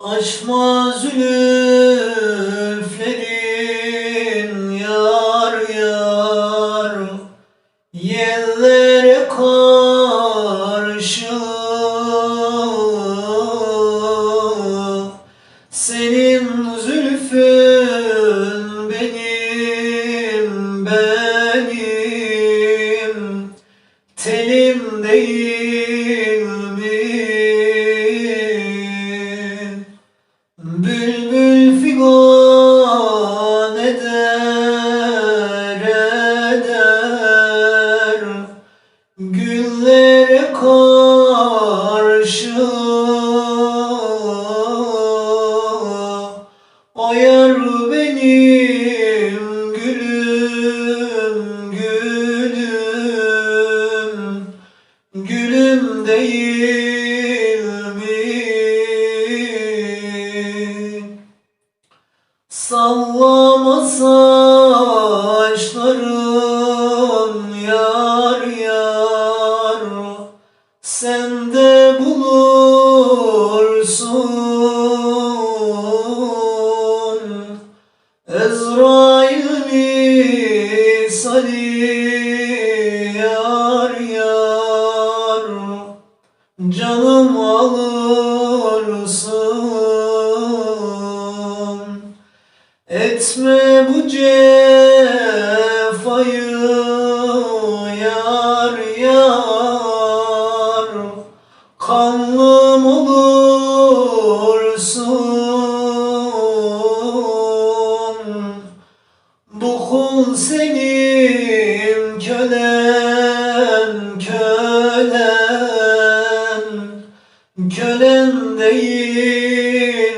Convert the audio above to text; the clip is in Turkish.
Açma zülüflerin yar yar Yellere karşı Senin zülfün benim benim Telim değil Bülbül figan eder eder. Güllere karşı O yar benim gülüm gülüm. Gülüm değil Sallama saçlarım yar yar. Sen de bulursun. Ezrail misali yar yar. Canım alırsın Etme bu cefayı yar yar. Kanlım olursun. Bu kul senin kölen kölen. Kölen değil